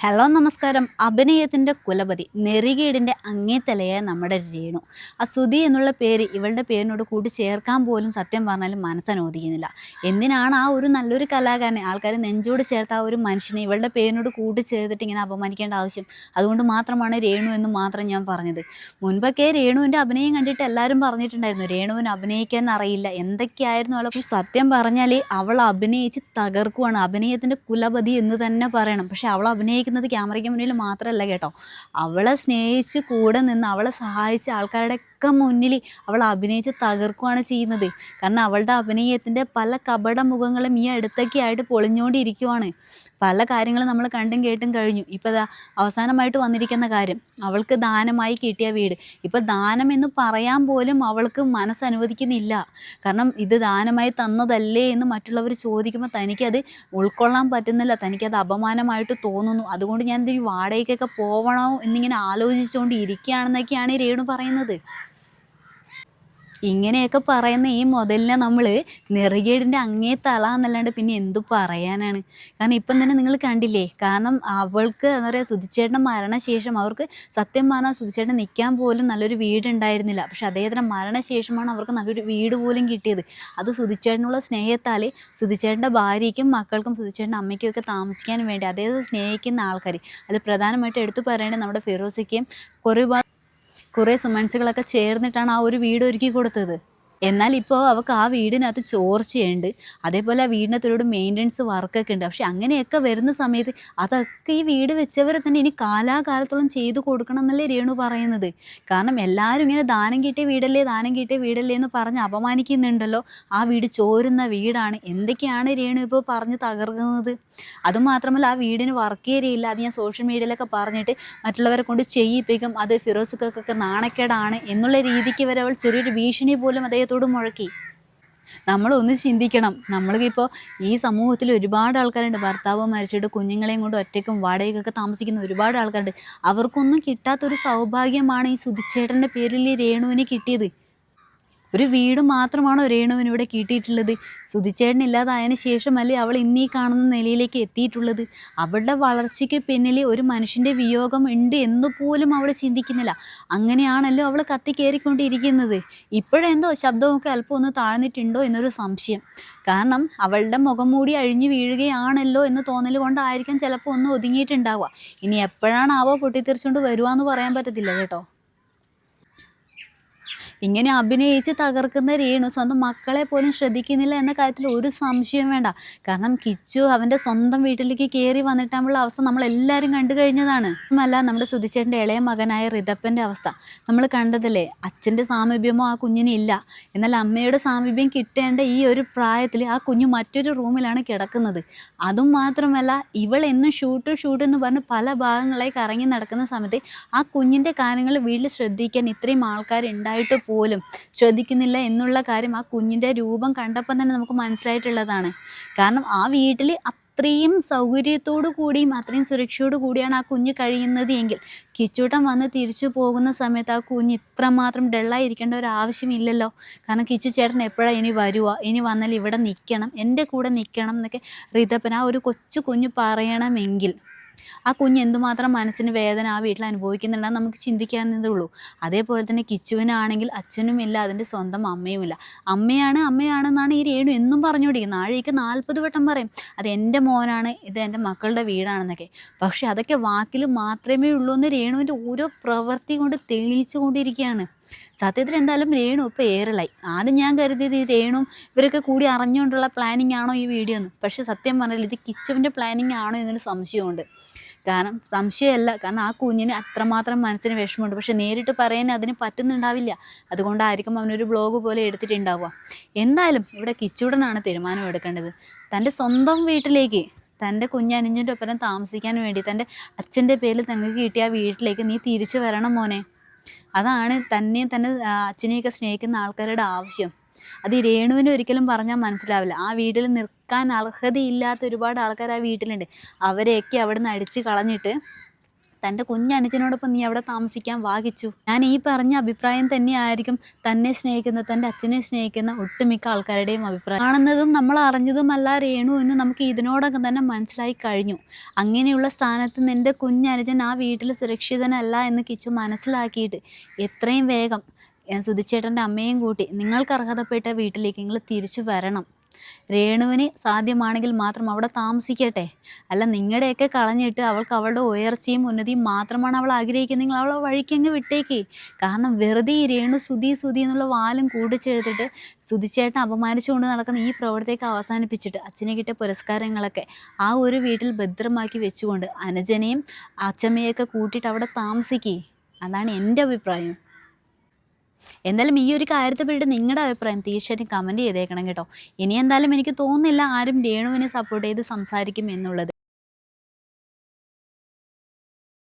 Hello നമസ്കാരം. അഭിനയത്തിന്റെ കുലപതി നെറികേടിന്റെ അങ്ങേത്തലയെ നമ്മുടെ രേണു. ആ സുധി എന്നുള്ള പേര് ഇവളുടെ പേരിനോട് കൂടി ചേർക്കാൻ പോലും സത്യം പറഞ്ഞാലും മനസ്സനോദിക്കുന്നില്ല എന്തിനാണ് ആ ഒരു നല്ലൊരു കലാകാരനെ ആൾക്കാർ നെഞ്ചോട് ചേർത്ത ആ ഒരു മനുഷ്യനെ ഇവളുടെ പേരിനോട് കൂട്ടി ചേർത്തിട്ട് ഇങ്ങനെ അപമാനിക്കേണ്ട ആവശ്യം? അതുകൊണ്ട് മാത്രമാണ് രേണു എന്ന് മാത്രം ഞാൻ പറഞ്ഞത്. മുൻപൊക്കെ രേണുവിന്റെ അഭിനയം കണ്ടിട്ട് എല്ലാവരും പറഞ്ഞിട്ടുണ്ടായിരുന്നു രേണുവിന് അഭിനയിക്കാൻ അറിയില്ല. എന്തൊക്കെയായിരുന്നു അവൾ പക്ഷെ സത്യം പറഞ്ഞാൽ അവൾ അഭിനയിച്ച് തകർക്കുവാണ്. അഭിനയത്തിന്റെ കുലപതി എന്ന് തന്നെ പറയണം. പക്ഷെ അവൾ അഭിനയിക്കുന്നത് ക്യാമറയ്ക്ക് മുന്നിൽ മാത്രമല്ല കേട്ടോ. അവളെ സ്നേഹിച്ച് കൂടെ നിന്ന് അവളെ സഹായിച്ച ആൾക്കാരുടെ ഒക്കെ മുന്നിൽ അവൾ അഭിനയിച്ച് തകർക്കുകയാണ് ചെയ്യുന്നത്. കാരണം അവളുടെ അഭിനയത്തിന്റെ പല കപട മുഖങ്ങളും ഈ അടുത്തൊക്കെ ആയിട്ട് പൊളിഞ്ഞുകൊണ്ടിരിക്കുവാണ്. പല കാര്യങ്ങളും നമ്മൾ കണ്ടും കേട്ടും കഴിഞ്ഞു. ഇപ്പോൾ ദാ അവസാനമായിട്ട് വന്നിരിക്കുന്ന കാര്യം. അവൾക്ക് ദാനമായി കിട്ടിയ വീട്. ഇപ്പോൾ ദാനം എന്ന് പറയാൻ പോലും അവൾക്ക് മനസ്സനുവദിക്കുന്നില്ല കാരണം ഇത് ദാനമായി തന്നതല്ലേ എന്ന് മറ്റുള്ളവർ ചോദിക്കുമ്പോൾ തനിക്കത് ഉൾക്കൊള്ളാൻ പറ്റുന്നില്ല. തനിക്കത് അപമാനമായിട്ട് തോന്നുന്നു. അതുകൊണ്ട് ഞാൻ ഈ വാടകയ്ക്കൊക്കെ പോകണോ എന്നിങ്ങനെ ആലോചിച്ചുകൊണ്ട് ഇരിക്കുകയാണെന്നൊക്കെയാണ് രേണു പറയുന്നത്. ഇങ്ങനെയൊക്കെ പറയുന്ന ഈ മുതലിനെ നമ്മൾ നെറുകേടിന്റെ അങ്ങേ തല എന്നല്ലാണ്ട് പിന്നെ എന്തു പറയാനാണ്? കാരണം ഇപ്പം തന്നെ നിങ്ങൾ കണ്ടില്ലേ? കാരണം അവൾക്ക് എന്താ പറയുക സുധിച്ചേട്ടന്റെ മരണശേഷം അവർക്ക് സത്യം പറഞ്ഞാൽ സുധിച്ചേട്ടൻ നിൽക്കാൻ പോലും നല്ലൊരു വീടുണ്ടായിരുന്നില്ല. പക്ഷെ അദ്ദേഹത്തിന്റെ മരണശേഷമാണ് അവർക്ക് നല്ലൊരു വീട് പോലും കിട്ടിയത്. അത് സുധിച്ചേട്ടനുള്ള സ്നേഹത്താൽ സുധിച്ചേട്ടന്റെ ഭാര്യയ്ക്കും മക്കൾക്കും സുധിച്ചേട്ടന്റെ അമ്മയ്ക്കും ഒക്കെ താമസിക്കാൻ വേണ്ടി അദ്ദേഹത്തെ സ്നേഹിക്കുന്ന ആൾക്കാർ അതിൽ പ്രധാനമായിട്ട് എടുത്തു പറയേണ്ടത് നമ്മുടെ ഫിറോസയ്ക്കും കുറേ കുറേ സുമൻസുകളൊക്കെ ചേർന്നിട്ടാണ് ആ ഒരു വീട് ഒരുക്കി കൊടുത്തത്. എന്നാൽ ഇപ്പോൾ അവൾക്ക് ആ വീടിനകത്ത് ചോർച്ചയുണ്ട്. അതേപോലെ ആ വീടിനകത്തൊരു മെയിന്റനൻസ് വർക്കൊക്കെ ഉണ്ട്. പക്ഷെ അങ്ങനെയൊക്കെ വരുന്ന സമയത്ത് അതൊക്കെ ഈ വീട് വെച്ചവർ തന്നെ ഇനി കാലാകാലത്തോളം ചെയ്തു കൊടുക്കണം എന്നല്ലേ രേണു പറയുന്നത്. കാരണം എല്ലാവരും ഇങ്ങനെ ദാനം കിട്ടിയ വീടല്ലേ ദാനം കിട്ടിയ വീടല്ലേ എന്ന് പറഞ്ഞ് അപമാനിക്കുന്നുണ്ടല്ലോ. ആ വീട് ചോരുന്ന വീടാണ്. എന്തൊക്കെയാണ് രേണു ഇപ്പോൾ പറഞ്ഞ് തകർക്കുന്നത്? അതുമാത്രമല്ല ആ വീടിന് വർക്ക് ഏരിയയില്ല അത് ഞാൻ സോഷ്യൽ മീഡിയയിലൊക്കെ പറഞ്ഞിട്ട് മറ്റുള്ളവരെ കൊണ്ട് ചെയ്യിപ്പിക്കും. അത് ഫിറോസുക്കൊക്കെ നാണക്കേടാണ് എന്നുള്ള രീതിക്ക് വരെ അവൾ ചെറിയൊരു ഭീഷണി പോലും അദ്ദേഹത്തോട് മുഴക്കി. നമ്മളൊന്ന് ചിന്തിക്കണം. നമ്മൾക്കിപ്പോൾ ഈ സമൂഹത്തിൽ ഒരുപാട് ആൾക്കാരുണ്ട്. ഭർത്താവ് മരിച്ചിട്ട് കുഞ്ഞുങ്ങളെയും കൊണ്ട് ഒറ്റയ്ക്കും വാടകയ്ക്കൊക്കെ താമസിക്കുന്ന ഒരുപാട് ആൾക്കാരുണ്ട്. അവർക്കൊന്നും കിട്ടാത്തൊരു സൗഭാഗ്യമാണ് ഈ സുധിച്ചേട്ടന്റെ പേരിൽ രേണുവിന് കിട്ടിയത്. ഒരു വീട് മാത്രമാണ് രേണുവിന് ഇവിടെ കിട്ടിയിട്ടുള്ളത്. സുധിച്ചേട്ടൻ ഇല്ലാതായതിനു ശേഷമല്ലേ അവൾ ഇന്നീ കാണുന്ന നിലയിലേക്ക് എത്തിയിട്ടുള്ളത്. അവളുടെ വളർച്ചയ്ക്ക് പിന്നിൽ ഒരു മനുഷ്യന്റെ വിയോഗം ഉണ്ട് എന്ന് പോലും അവൾ ചിന്തിക്കുന്നില്ല. അങ്ങനെയാണല്ലോ അവൾ കത്തി കത്തിക്കേറിക്കൊണ്ടിരിക്കുന്നത് ഇപ്പോഴെന്തോ ശബ്ദമൊക്കെ അല്പം ഒന്ന് താഴ്ന്നിട്ടുണ്ടോ എന്നൊരു സംശയം. കാരണം അവളുടെ മുഖം മൂടി അഴിഞ്ഞു വീഴുകയാണല്ലോ എന്ന് തോന്നൽ കൊണ്ടായിരിക്കാം ചിലപ്പോൾ ഒന്ന് ഒതുങ്ങിയിട്ടുണ്ടാവുക. ഇനി എപ്പോഴാണ് ആവോ പൊട്ടിത്തെറിച്ചുകൊണ്ട് വരുവാന്ന് പറയാൻ പറ്റത്തില്ല കേട്ടോ. ഇങ്ങനെ അഭിനയിച്ച് തകർക്കുന്ന രേണു സ്വന്തം മക്കളെ പോലും ശ്രദ്ധിക്കുന്നില്ല എന്ന കാര്യത്തിൽ ഒരു സംശയം വേണ്ട. കാരണം കിച്ചു അവന്റെ സ്വന്തം വീട്ടിലേക്ക് കയറി വന്നിട്ടാകുള്ള അവസ്ഥ നമ്മൾ എല്ലാവരും കണ്ടു കഴിഞ്ഞതാണ്. അല്ല നമ്മുടെ സുധിച്ചേട്ടന്റെ ഇളയ മകനായ റിതപ്പന്റെ അവസ്ഥ. നമ്മൾ കണ്ടതല്ലേ അച്ഛന്റെ സാമീപ്യമോ ആ കുഞ്ഞിന് ഇല്ല. എന്നാൽ അമ്മയുടെ സാമീപ്യം കിട്ടേണ്ട ഈ ഒരു പ്രായത്തിൽ ആ കുഞ്ഞു മറ്റൊരു റൂമിലാണ് കിടക്കുന്നത്. അതും മാത്രമല്ല ഇവൾ എന്നും ഷൂട്ട് ഷൂട്ട് എന്ന് പറഞ്ഞ് പല ഭാഗങ്ങളായി കറങ്ങി നടക്കുന്ന സമയത്ത് ആ കുഞ്ഞിന്റെ കാര്യങ്ങൾ വീട്ടിൽ ശ്രദ്ധിക്കാൻ ഇത്രയും ആൾക്കാരുണ്ടായിട്ട് പോലും ശ്രദ്ധിക്കുന്നില്ല എന്നുള്ള കാര്യം ആ കുഞ്ഞിന്റെ രൂപം കണ്ടപ്പം തന്നെ നമുക്ക് മനസ്സിലായിട്ടുള്ളതാണ്. കാരണം ആ വീട്ടിൽ അത്രയും സൗകര്യത്തോടു കൂടിയും അത്രയും സുരക്ഷയോടു കൂടിയാണ് ആ കുഞ്ഞ് കഴിയുന്നത് എങ്കിൽ കിച്ചൂട്ടൻ വന്ന് തിരിച്ചു പോകുന്ന സമയത്ത് ആ കുഞ്ഞ് ഇത്രമാത്രം ഡള്ളായിരിക്കേണ്ട ഒരു ആവശ്യമില്ലല്ലോ. കാരണം കിച്ചു ചേട്ടൻ എപ്പോഴാണ് ഇനി വരുക ഇനി വന്നാൽ ഇവിടെ നിൽക്കണം എന്റെ കൂടെ നിൽക്കണം എന്നൊക്കെ റിതപ്പൻ ആ ഒരു കൊച്ചു കുഞ്ഞ് പറയണമെങ്കിൽ ആ കുഞ്ഞ് എന്തുമാത്രം മനസ്സിന് വേദന ആ വീട്ടിൽ അനുഭവിക്കുന്നുണ്ടെന്ന് നമുക്ക് ചിന്തിക്കാവുന്നതേ ഉള്ളൂ. അതേപോലെ തന്നെ കിച്ചുവിനാണെങ്കിൽ അച്ഛനും ഇല്ല അതിന്റെ സ്വന്തം അമ്മയുമില്ല. അമ്മയാണ് അമ്മയാണെന്നാണ് ഈ രേണു എന്നും പറഞ്ഞുകൊണ്ടിരിക്കുന്നത്. ആഴേക്ക് നാൽപ്പത് വട്ടം പറയും അത് എന്റെ മോനാണ് ഇത് എന്റെ മക്കളുടെ വീടാണെന്നൊക്കെ. പക്ഷെ അതൊക്കെ വാക്കിൽ മാത്രമേ ഉള്ളൂ എന്ന് രേണുവിന്റെ ഓരോ പ്രവൃത്തി കൊണ്ട് തെളിയിച്ചു കൊണ്ടിരിക്കുകയാണ് സത്യത്തിൽ എന്തായാലും രേണു ഇപ്പോൾ ഏറലായി ആദ്യം ഞാൻ കരുതിയത് ഈ രേണും ഇവരൊക്കെ കൂടി അറിഞ്ഞുകൊണ്ടുള്ള പ്ലാനിങ് ആണോ ഈ വീഡിയോ എന്ന്. പക്ഷെ സത്യം പറഞ്ഞാൽ ഇത് കിച്ചുവിന്റെ പ്ലാനിങ് ആണോ എന്നൊരു സംശയമുണ്ട്. കാരണം സംശയമല്ല. കാരണം ആ കുഞ്ഞിന് അത്രമാത്രം മനസ്സിന് വിഷമമുണ്ട്. പക്ഷെ നേരിട്ട് പറയാൻ അതിന് പറ്റുന്നുണ്ടാവില്ല. അതുകൊണ്ടായിരിക്കും അവനൊരു ബ്ലോഗ് പോലെ എടുത്തിട്ടുണ്ടാവുക. എന്തായാലും ഇവിടെ കിച്ചുടനാണ് തീരുമാനം എടുക്കേണ്ടത്. തന്റെ സ്വന്തം വീട്ടിലേക്ക് തന്റെ കുഞ്ഞനുജന്റെ ഒപ്പം താമസിക്കാൻ വേണ്ടി തന്റെ അച്ഛന്റെ പേരിൽ തനിക്ക് കിട്ടിയ ആ വീട്ടിലേക്ക് നീ തിരിച്ചു വരണം മോനെ. അതാണ് തന്നെ തന്നെ അച്ഛനെയൊക്കെ സ്നേഹിക്കുന്ന ആൾക്കാരുടെ ആവശ്യം. അത് ഈ രേണുവിന് ഒരിക്കലും പറഞ്ഞാൽ മനസ്സിലാവില്ല. ആ വീട്ടിൽ നിൽക്കാൻ അർഹതയില്ലാത്ത ഒരുപാട് ആൾക്കാർ ആ വീട്ടിലുണ്ട്. അവരെയൊക്കെ അവിടെ നിന്ന് അടിച്ച് കളഞ്ഞിട്ട് തന്റെ കുഞ്ഞനുജനോടൊപ്പം നീ അവിടെ താമസിക്കാൻ വാങ്ങിച്ചു ഞാൻ ഈ പറഞ്ഞ അഭിപ്രായം തന്നെയായിരിക്കും തന്നെ സ്നേഹിക്കുന്ന തന്റെ അച്ഛനെ സ്നേഹിക്കുന്ന ഒട്ടുമിക്ക ആൾക്കാരുടെയും അഭിപ്രായം. കാണുന്നതും നമ്മൾ അറിഞ്ഞതുമല്ല രേണു എന്ന് നമുക്ക് ഇതിനോടകം തന്നെ മനസ്സിലായി കഴിഞ്ഞു. അങ്ങനെയുള്ള സ്ഥാനത്ത് നിന്റെ കുഞ്ഞനുജൻ ആ വീട്ടിൽ സുരക്ഷിതനല്ല എന്ന് കിച്ചു മനസ്സിലാക്കിയിട്ട് എത്രയും വേഗം സുധിച്ചേട്ടന്റെ അമ്മയും കൂട്ടി നിങ്ങൾക്ക് അർഹതപ്പെട്ട വീട്ടിലേക്ക് നിങ്ങൾ തിരിച്ചു വരണം. രേണുവിന് സാധ്യമാണെങ്കിൽ മാത്രം അവിടെ താമസിക്കട്ടെ. അല്ല നിങ്ങളുടെയൊക്കെ കളഞ്ഞിട്ട് അവൾക്ക് അവളുടെ ഉയർച്ചയും ഉന്നതിയും മാത്രമാണ് അവൾ ആഗ്രഹിക്കുന്നതെങ്കിൽ അവളെ വഴിക്കങ്ങ് വിട്ടേക്ക്. കാരണം വെറുതെ ഈ രേണു സുതി സുതി എന്നുള്ള വാലും കൂടിച്ചെടുത്തിട്ട് സുതിച്ചേട്ടൻ അപമാനിച്ചുകൊണ്ട് നടക്കുന്ന ഈ പ്രവൃത്തിയൊക്കെ അവസാനിപ്പിച്ചിട്ട് അച്ഛനെ കിട്ടിയ പുരസ്കാരങ്ങളൊക്കെ ആ ഒരു വീട്ടിൽ ഭദ്രമാക്കി വെച്ചുകൊണ്ട് അനുജനെയും അച്ഛമ്മയൊക്കെ കൂട്ടിയിട്ട് അവിടെ താമസിക്കേ. അതാണ് എന്റെ അഭിപ്രായം. എന്തായാലും ഈ ഒരു കാര്യത്തെ പറ്റി നിങ്ങളുടെ അഭിപ്രായം തീർച്ചയായിട്ടും കമന്റ് ചെയ്തേക്കണം കേട്ടോ. ഇനി എന്തായാലും എനിക്ക് തോന്നുന്നില്ല ആരും രേണുവിനെ സപ്പോർട്ട് ചെയ്ത് സംസാരിക്കും എന്നുള്ളത്.